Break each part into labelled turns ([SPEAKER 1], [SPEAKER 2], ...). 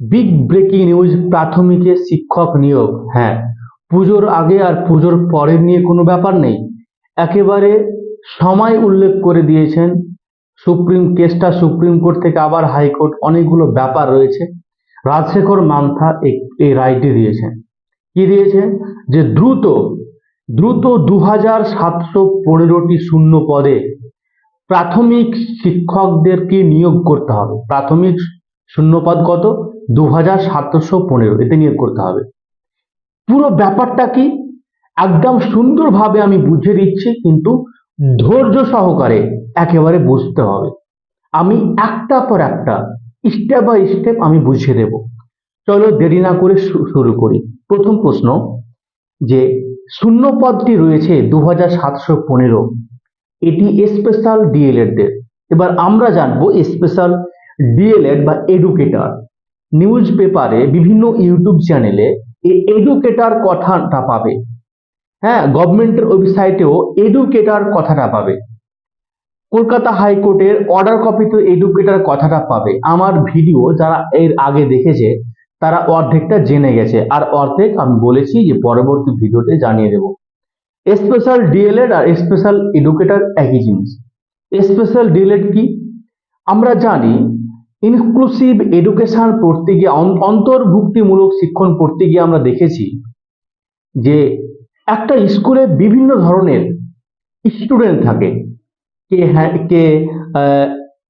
[SPEAKER 1] Big breaking news প্রাথমিকে শিক্ষক নিয়োগ হ্যাঁ। পুজোর আগে আর পুজোর পরের নিয়ে কোনো ব্যাপার নেই। একেবারে সময় উল্লেখ করে দিয়েছেন সুপ্রিম, কেসটা সুপ্রিম কোর্ট থেকে আবার হাইকোর্ট, অনেকগুলো ব্যাপার রয়েছে। রাজশেখর মান্থা এই- রায়টি দিয়েছেন। কি দিয়েছে যে দ্রুত দ্রুত দু হাজার সাতশো পনেরোটি শূন্য পদে প্রাথমিক শিক্ষকদেরকে নিয়োগ করতে হবে। প্রাথমিক শূন্যপদ কত? দু হাজার সাতশো পনেরো। এতে নিয়োগ করতে হবে। পুরো ব্যাপারটা কি? একদম সুন্দরভাবে আমি বুঝিয়ে দিচ্ছি, কিন্তু ধৈর্য সহকারে একেবারে বুঝতে হবে। আমি একটা পর একটা স্টেপ বাই স্টেপ আমি বুঝিয়ে দেব। চলো দেরি না করে শুরু করি। প্রথম প্রশ্ন, যে শূন্য পদটি রয়েছে দু হাজার সাতশো পনেরো, এটি স্পেশাল ডিএলএডদের এবার আমরা জানব স্পেশাল ডিএলএড বা এডুকেটর নিউজ পেপারে বিভিন্ন ইউটিউব চ্যানেলে এই এডুকেটার কথাটা পাবে। হ্যাঁ গভর্নমেন্টের ওয়েবসাইটেও এডুকেটার কথাটা পাবে। কলকাতা হাইকোর্টের অর্ডার কপিতে এডুকেটর কথাটা পাবে। আমার ভিডিও যারা এর আগে দেখেছে, তারা অর্ধেকটা জেনে গেছে। আর অর্ধেক আমি বলেছি যে পরবর্তী ভিডিওতে জানিয়ে দেব। স্পেশাল ডিএলএড আর স্পেশাল এডুকেটর একই জিনিস। স্পেশাল ডিএলএড কি? আমরা জানি ইনক্লুসিভ এডুকেশন পড়তে গিয়ে অন্তর্ভুক্তিমূলক শিক্ষণ পড়তে গিয়ে আমরা দেখেছি যে একটা স্কুলে বিভিন্ন ধরনের স্টুডেন্ট থাকে। কে হ্যাঁ কে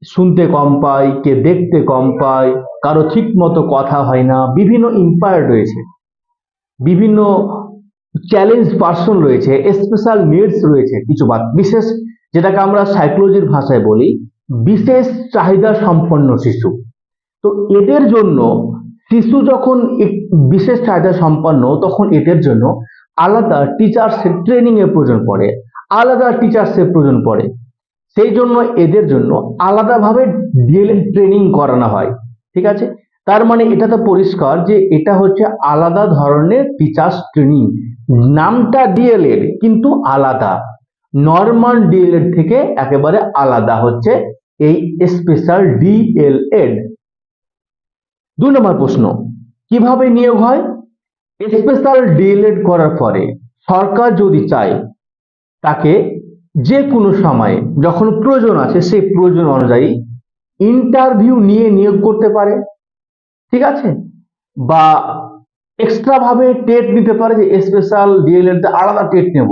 [SPEAKER 1] শুনতে কম পায়, কে দেখতে কম পায়, কারও ঠিক মতো কথা হয় না, বিভিন্ন ইম্পায়ার রয়েছে। বিভিন্ন চ্যালেঞ্জ পার্সন রয়েছে স্পেশাল নিডস রয়েছে কিছু বিশেষ যেটাকে আমরা সাইকোলজির ভাষায় বলি বিশেষ চাহিদা সম্পন্ন শিশু। তো এদের জন্য শিশু যখন বিশেষ চাহিদা সম্পন্ন, তখন এদের জন্য আলাদা টিচার্সের ট্রেনিং এর প্রয়োজন পড়ে, আলাদা টিচার্সের প্রয়োজন পড়ে। সেই জন্য এদের জন্য আলাদাভাবে ডিএলএড ট্রেনিং করানো হয়, ঠিক আছে? তার মানে এটা তো পরিষ্কার যে এটা হচ্ছে আলাদা ধরনের টিচার্স ট্রেনিং নামটা ডিএলএড কিন্তু আলাদা। নর্মাল ডিএলএড থেকে একেবারে আলাদা হচ্ছে এই স্পেশাল ডিএলএড দুই নম্বর প্রশ্ন, কীভাবে নিয়োগ হয়? স্পেশাল ডিএলএড করার পরে সরকার যদি চায় তাকে যে কোনো সময়ে যখন প্রয়োজন আছে সেই প্রয়োজন অনুযায়ী ইন্টারভিউ নিয়ে নিয়োগ করতে পারে, ঠিক আছে? বা এক্সট্রা ভাবে টেট নিতে পারে যে স্পেশাল ডিএলএড আলাদা টেট নেব।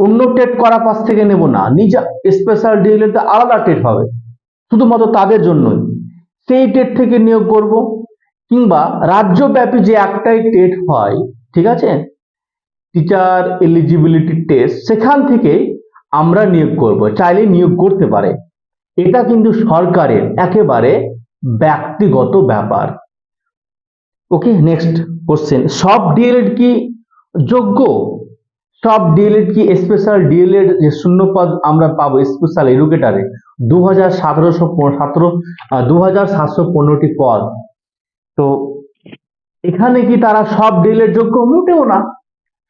[SPEAKER 1] অন্য টেট করা পাশ থেকে নেব না। নিজে স্পেশাল ডিএলএড আলাদা টেট হবে। শুধুমাত্র তাদের জন্যই। সেই টেট থেকে নিয়োগ করব কিংবা রাজ্যব্যাপী যে একটাই টেট হয়, ঠিক আছে? টিচার এলিজিবিলিটি টেস্ট সেখান থেকে আমরা নিয়োগ করব। চাইলে নিয়োগ করতে পারে। এটা কিন্তু সরকারের একেবারে ব্যক্তিগত ব্যাপার। ওকে নেক্সট কোশ্চেন সব ডিএলএড কি যোগ্য? সব ডিএলএড কি স্পেশাল ডিএলএড যে শূন্য পদ আমরা পাবো স্পেশাল এডুকেটারে দু হাজার সতেরোশো সতেরো দু হাজার সাতশো পনেরোটি পদ। তো এখানে কি তারা সব ডিলের যোগ্য? মোটেও না।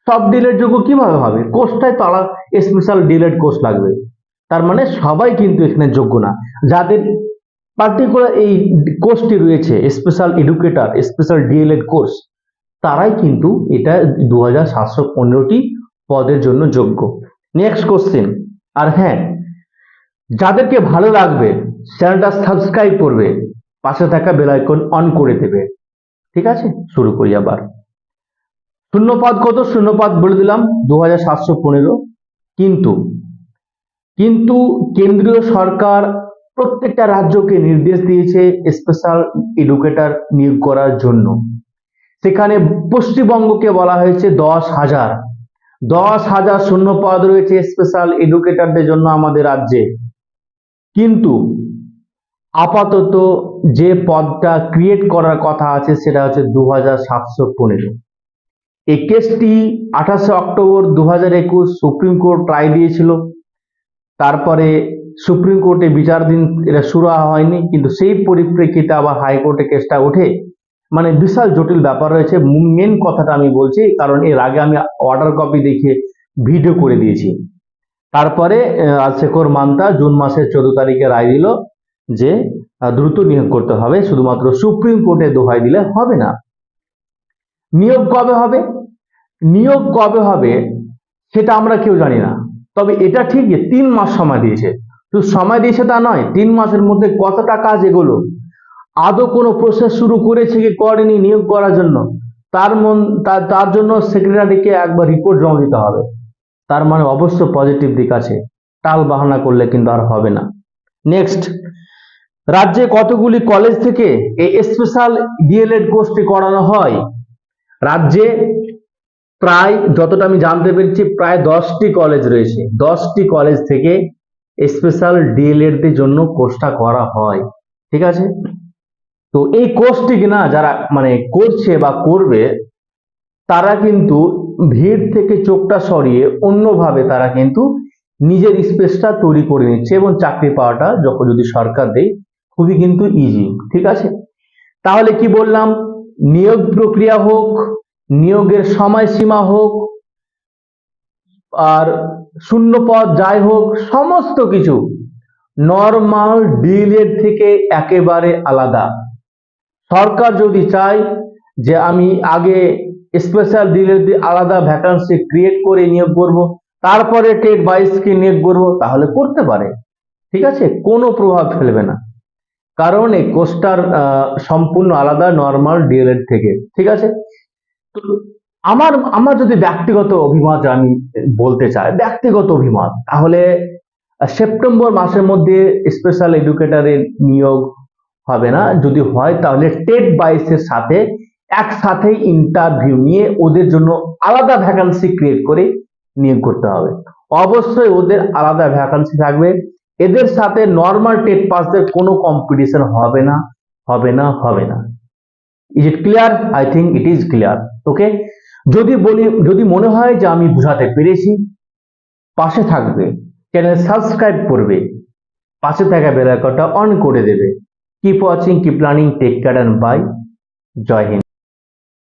[SPEAKER 1] সব ডিলের যোগ্য কীভাবে হবে? কোর্সটাই তারা স্পেশাল ডিলেড কোর্স লাগবে। তার মানে সবাই কিন্তু এখানে যোগ্য না। যাদের পার্টিকুলার এই কোর্সটি রয়েছে special educator special DElEd course, তারাই কিন্তু এটা দু হাজার সাতশো পনেরোটি পদের জন্য যোগ্য। নেক্সট কোশ্চেন আর হ্যাঁ যাদেরকে ভালো লাগবে চ্যানেলটা সাবস্ক্রাইব করবে, পাশে থাকা বেল আইকন অন করে দেবে। ঠিক আছে? শুরু করি আবার। শূন্যপাদ কত? শূন্যপাদ বলে দিলাম দু সাতশো পনেরো। কিন্তু কিন্তু কেন্দ্রীয় সরকার প্রত্যেকটা রাজ্যকে নির্দেশ দিয়েছে স্পেশাল এডুকেটর নিয়োগ করার জন্য। সেখানে পশ্চিমবঙ্গকে বলা হয়েছে দশ হাজার। দশ হাজার শূন্য পদ রয়েছে স্পেশাল এডুকেটরদের জন্য আমাদের রাজ্যে। কিন্তু আপাতত যে পদটা ক্রিয়েট করার কথা আছে সেটা হচ্ছে দু হাজার সাতশো পনেরো। এই কেসটি আঠাশে অক্টোবর দু হাজার একুশ সুপ্রিম কোর্ট রায় দিয়েছিল। তারপরে সুপ্রিম কোর্টে বিচার দিন এটা শুরু হয়নি, কিন্তু সেই পরিপ্রেক্ষিতে আবার হাইকোর্টে কেসটা ওঠে। মানে বিশাল জটিল ব্যাপার রয়েছে। মেন কথাটা আমি বলছি, কারণ এর আগে আমি অর্ডার কপি দেখে ভিডিও করে দিয়েছি। তারপরে রাজশেখর মান্তা জুন মাসের চোদ্দ তারিখে রায় দিল যে দ্রুত নিয়োগ করতে হবে, শুধুমাত্র সুপ্রিম কোর্টে দোহাই দিলে হবে না। নিয়োগ কবে হবে? নিয়োগ কবে হবে সেটা আমরা কেউ জানি না। তবে এটা ঠিক যে তিন মাস সময় দিয়েছে। শুধু সময় দিয়েছে তা নয়, তিন মাসের মধ্যে কতটা কাজ এগোলো আদৌ কোনো প্রসেস শুরু করেছে কি করেনি, নিয়োগ করার জন্য? তার মন, তার জন্য সেক্রেটারিকে একবার রিপোর্ট জমা দিতে হবে। তার মানে অবশ্য পজিটিভ দিক আছে। টাল বাহানা করলে কিন্তু আর হবে না। নেক্সট রাজ্যে কতগুলি কলেজ থেকে এই স্পেশাল ডিএলএড কোর্সটি করানো হয়? রাজ্যে প্রায়, যতটা আমি জানতে পেরেছি, প্রায় দশটি কলেজ রয়েছে। দশটি কলেজ থেকে স্পেশাল ডিএলএড এর জন্য কোর্সটা করা হয়। ঠিক আছে? তো এই কোর্সটি কিনা যারা মানে করছে বা করবে, তারা কিন্তু ভিড় থেকে চোখটা সরিয়ে অন্যভাবে তারা কিন্তু নিজের স্পেসটা তৈরি করে নিচ্ছে এবং চাকরি পাওয়াটা যখন যদি সরকার দেয়, খুবই কিন্তু ইজি ঠিক আছে? তাহলে কি বললাম? নিয়োগ প্রক্রিয়া হোক, নিয়োগের সময়সীমা হোক, আর শূন্য পদ যাই হোক, সমস্ত কিছু নর্মাল ডিলের থেকে একেবারে আলাদা। সরকার যদি চায় যে আমি আগে স্পেশাল ডিলের আলাদা ভ্যাকান্সি ক্রিয়েট করে নিয়োগ করব, তারপরে টেট বাইশকে নিয়োগ করব, তাহলে করতে পারে। ঠিক আছে? কোনো প্রভাব ফেলবে না। কারণ এই কোর্সটার সম্পূর্ণ আলাদা নর্মাল ডিএলএড থেকে। ঠিক আছে? তো আমার আমার যদি ব্যক্তিগত অভিমত আমি বলতে চাই, ব্যক্তিগত অভিমত, তাহলে সেপ্টেম্বর মাসের মধ্যে স্পেশাল এডুকেটরের নিয়োগ হবে না। যদি হয় তাহলে টেট বাইসের সাথে একসাথে ইন্টারভিউ নিয়ে ওদের জন্য আলাদা ভ্যাকান্সি ক্রিয়েট করে নিয়োগ করতে হবে। অবশ্যই ওদের আলাদা ভ্যাকান্সি থাকবে। এদের সাথে নর্মাল টেট পাসদের কোনো কম্পিটিশন হবে না হবে না হবে না। Is it clear I think it is clear okay যদি বলি, যদি মনে হয় যে আমি বোঝাতে পেরেছি, পাশে থাকবে চ্যানেল সাবস্ক্রাইব করবে, পাশে থাকা বেল আইকনটা অন করে দেবে। Keep watching keep learning take care and bye Joy Hind